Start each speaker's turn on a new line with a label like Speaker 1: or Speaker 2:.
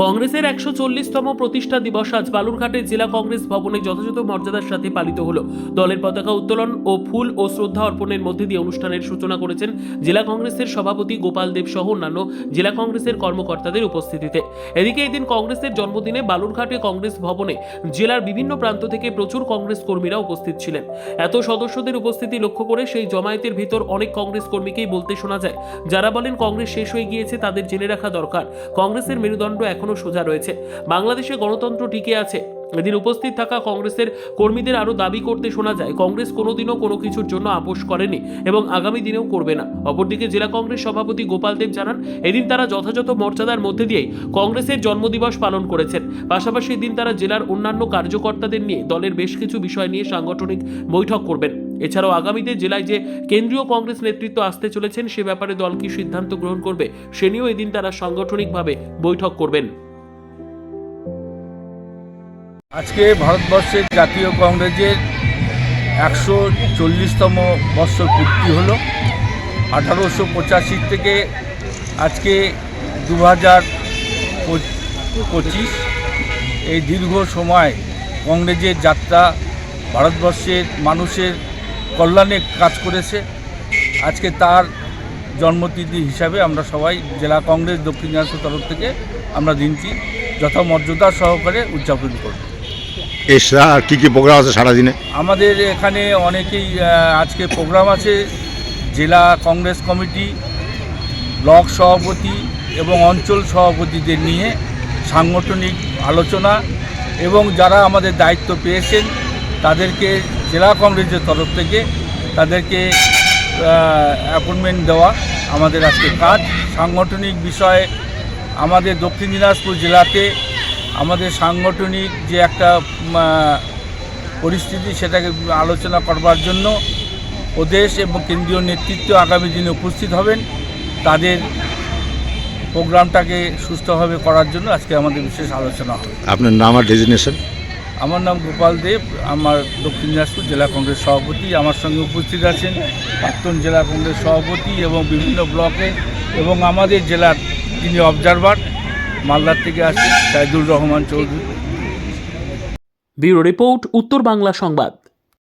Speaker 1: কংগ্রেসের একশো চল্লিশতম প্রতিষ্ঠা দিবস আজ বালুরঘাটে জেলা কংগ্রেস ভবনে যথাযথ মর্যাদার সাথে পালিত হল। দলের পতাকা উত্তোলন ও ফুল ও শ্রদ্ধা অর্পণের মধ্যে দিয়ে অনুষ্ঠানের সূচনা করেছেন জেলা কংগ্রেসের সভাপতি গোপাল দেব সহ অন্যান্য জেলা কংগ্রেসের কর্মকর্তাদের উপস্থিতিতে। এদিকে এদিন কংগ্রেসের জন্মদিনে বালুরঘাটে কংগ্রেস ভবনে জেলার বিভিন্ন প্রান্ত থেকে প্রচুর কংগ্রেস কর্মীরা উপস্থিত ছিলেন। এত সদস্যদের উপস্থিতি লক্ষ্য করে সেই জমায়েতের ভিতর অনেক কংগ্রেস কর্মীকেই বলতে শোনা যায়। যারা বলেন কংগ্রেস শেষ হয়ে গিয়েছে তাদের জেনে রাখা দরকার। কংগ্রেসের মেরুদণ্ড এখনও সোজা রয়েছে। বাংলাদেশে গণতন্ত্র টিকে আছে। এদিন উপস্থিত থাকা কংগ্রেসের কর্মীদের আরও দাবি করতে শোনা যায়, কংগ্রেস কোনোদিনও কোনো কিছুর জন্য আপোষ করেনি এবং আগামী দিনেও করবে না। অপরদিকে জেলা কংগ্রেস সভাপতি গোপাল দেব জানান, এদিন তারা যথাযথ মর্যাদার মধ্যে দিয়েই কংগ্রেসের জন্মদিবস পালন করেছেন। পাশাপাশি এদিন তারা জেলার অন্যান্য কার্যকর্তাদের নিয়ে দলের বেশ কিছু বিষয় নিয়ে সাংগঠনিক বৈঠক করবেন। এছাড়াও আগামীতে জেলায় যে কেন্দ্রীয় কংগ্রেস নেতৃত্ব আসতে চলেছেন, সে ব্যাপারে দল কি সিদ্ধান্ত গ্রহণ করবে, সে নিয়েও এদিন তারা সাংগঠনিকভাবে বৈঠক করবেন।
Speaker 2: আজকে ভারতবর্ষের জাতীয় কংগ্রেসের একশো চল্লিশতম বৎসর পূর্তি হলো। আঠারোশো পঁচাশি থেকে আজকে দু হাজার পঁচিশ, এই দীর্ঘ সময় কংগ্রেসের যাত্রা ভারতবর্ষের মানুষের কল্যাণে কাজ করেছে। আজকে তার জন্মতিথি হিসাবে আমরা সবাই জেলা কংগ্রেস দক্ষিণ দিনাজপুর তরফ থেকে আমরা দিনটি যথামর্যাদা সহকারে উদযাপন করব।
Speaker 3: এছাড়া আর কী কী প্রোগ্রাম আছে সারাদিনে?
Speaker 2: আমাদের এখানে অনেকেই আজকে প্রোগ্রাম আছে। জেলা কংগ্রেস কমিটি ব্লক সভাপতি এবং অঞ্চল সভাপতিদের নিয়ে সাংগঠনিক আলোচনা এবং যারা আমাদের দায়িত্ব পেয়েছেন তাদেরকে জেলা কংগ্রেসের তরফ থেকে তাদেরকে অ্যাপয়েন্টমেন্ট দেওয়া আমাদের আজকে কাজ। সাংগঠনিক বিষয়ে আমাদের দক্ষিণ দিনাজপুর জেলাতে আমাদের সাংগঠনিক যে একটা পরিস্থিতি সেটাকে আলোচনা করবার জন্য প্রদেশ এবং কেন্দ্রীয় নেতৃত্ব আগামী দিনে উপস্থিত হবেন। তাদের প্রোগ্রামটাকে সুস্থভাবে করার জন্য আজকে আমাদের বিশেষ আলোচনা হবে।
Speaker 3: আপনার নাম আর ডেজিনেশন
Speaker 2: আমার নাম গোপাল দেব, আমার দক্ষিণ দিনাজপুর জেলা কংগ্রেস সভাপতি, আমার সঙ্গে উপস্থিত আছেন প্রাক্তন জেলা কংগ্রেস সভাপতি এবং বিভিন্ন ব্লকে এবং আমাদের জেলার তিনি অবজারভার মালদার থেকে আসেন সাইদুর রহমান চৌধুরী।
Speaker 1: ব্যুরো রিপোর্ট, উত্তর বাংলা সংবাদ।